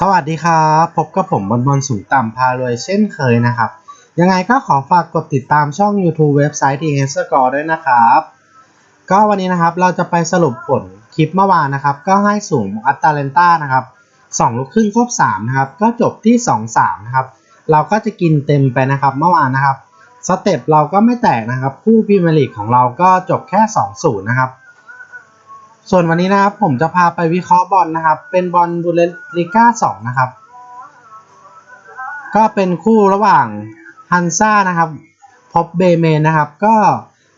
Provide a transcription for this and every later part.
สวัสดีครับพบกับผมบอลบอลสูงต่ำพารวยเช่นเคยนะครับ ยังไงก็ขอฝากกดติดตามช่อง YouTube เว็บไซต์ t h s c o r e ด้วยนะครับ ก็วันนี้นะครับเราจะไปสรุปผลคลิปเมื่อวานนะครับ ก็ให้สูงอัตตาเลนต้านะครับ2ลูกครึ่งครบ3นะครับ ก็จบที่ 2-3 นะครับ เราก็จะกินเต็มไปนะครับเมื่อวานนะครับสเต็ปเราก็ไม่แตกนะครับ คู่พรีเมียร์ลีกของเราก็จบแค่ 2-0 นะครับ ส่วนวันนี้นะครับผมจะพาไปวิเคราะห์บอลนะครับ เป็นบอลบูเลลิก้า2นะครับ ก็เป็นคู่ระหว่างฮันซ่านะครับพบเบเมนนะครับ ก็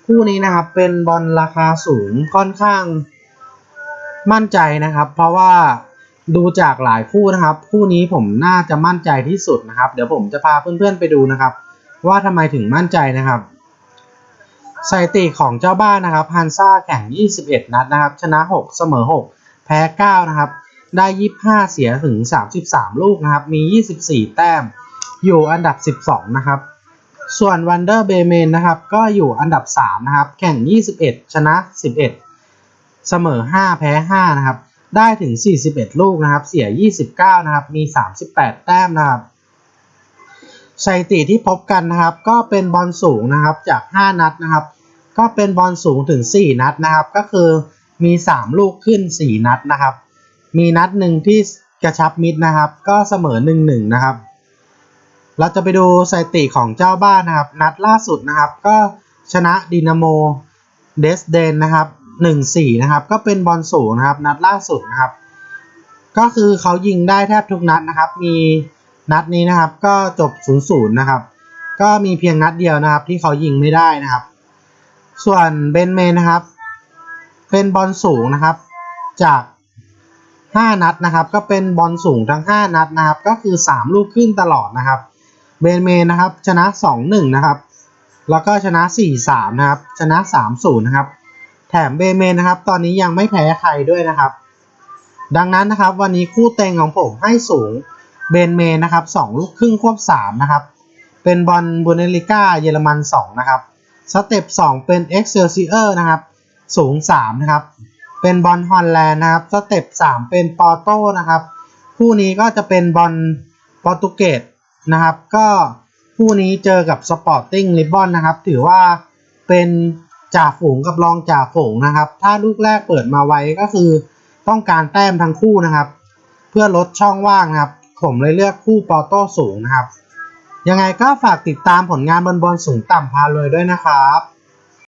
คู่นี้นะครับเป็นบอลราคาสูงค่อนข้างมั่นใจนะครับ เพราะว่าดูจากหลายคู่นะครับ คู่นี้ผมน่าจะมั่นใจที่สุดนะครับ เดี๋ยวผมจะพาเพื่อนๆไปดูนะครับ ว่าทำไมถึงมั่นใจนะครับ สถิติของเจ้าบ้านนะครับฮันซ่าแข่ง 21 นัดนะครับ ชนะ 6 เสมอ 6 แพ้ 9 นะครับ ได้ 25 เสียถึง 33 ลูกนะครับ มี 24 แต้ม อยู่อันดับ 12 นะครับ ส่วนวันเดอร์เบเมนนะครับ ก็อยู่อันดับ 3 นะครับ แข่ง 21 ชนะ 11 เสมอ 5 แพ้ 5 นะครับ ได้ถึง 41 ลูกนะครับ เสีย 29 นะครับ มี 38 แต้มนะครับสถิติที่พบกันนะครับ ก็เป็นบอลสูงนะครับจาก 5 นัดนะครับ ก็เป็นบอลสูงถึง 4 นัดนะครับ ก็คือมี 3 ลูกขึ้น 4 นัดนะครับ มีนัดหนึ่งที่กระชับมิดนะครับ ก็เสมอ 1-1 นะครับ เราจะไปดูสถิติของเจ้าบ้านนะครับ นัดล่าสุดนะครับ ก็ชนะดินาโมเดสเดนนะครับ 1-4 นะครับ ก็เป็นบอลสูงนะครับ นัดล่าสุดนะครับ ก็คือเขายิงได้แทบทุกนัดนะครับ มีนัดนี้นะครับก็จบ 0-0 นะครับ ก็มีเพียงนัดเดียวนะครับที่เขายิงไม่ได้นะครับ ส่วนเบนเมนนะครับ เป็นบอลสูงนะครับ จาก 5 นัดนะครับ ก็เป็นบอลสูงทั้ง 5 นัดนะครับ ก็คือ 3 ลูกขึ้นตลอดนะครับ เบนเมนนะครับ ชนะ 2-1 นะครับ แล้วก็ชนะ 4-3 นะครับ ชนะ 3-0 นะครับ แถมเบนเมนนะครับ ตอนนี้ยังไม่แพ้ใครด้วยนะครับ ดังนั้นนะครับ วันนี้คู่เต็งของผมให้สูงเบนเมนนะครับ 2 ลูกครึ่งควบ 3 นะครับ เป็นบอลบูเนลิก้าเยอรมัน 2 นะครับ สเต็ป2เป็น Excelsior นะครับ สูง 3 นะครับ เป็นบอลฮอลแลนด์นะครับ สเต็ป3เป็นปอร์โตนะครับ คู่นี้ก็จะเป็นบอลโปรตุเกสนะครับ ก็คู่นี้เจอกับสปอร์ติ้งลิบบอนนะครับ ถือว่าเป็นจ่าฝูงกับรองจ่าฝูงนะครับ ถ้าลูกแรกเปิดมาไว้ก็คือต้องการแต้มทั้งคู่นะครับ เพื่อลดช่องว่างนะครับ ผมเลยเลือกคู่ปอร์โตสูงนะครับ ยังไงก็ฝากติดตามผลงานบอลบอลสูงต่ำพารวยด้วยนะครับ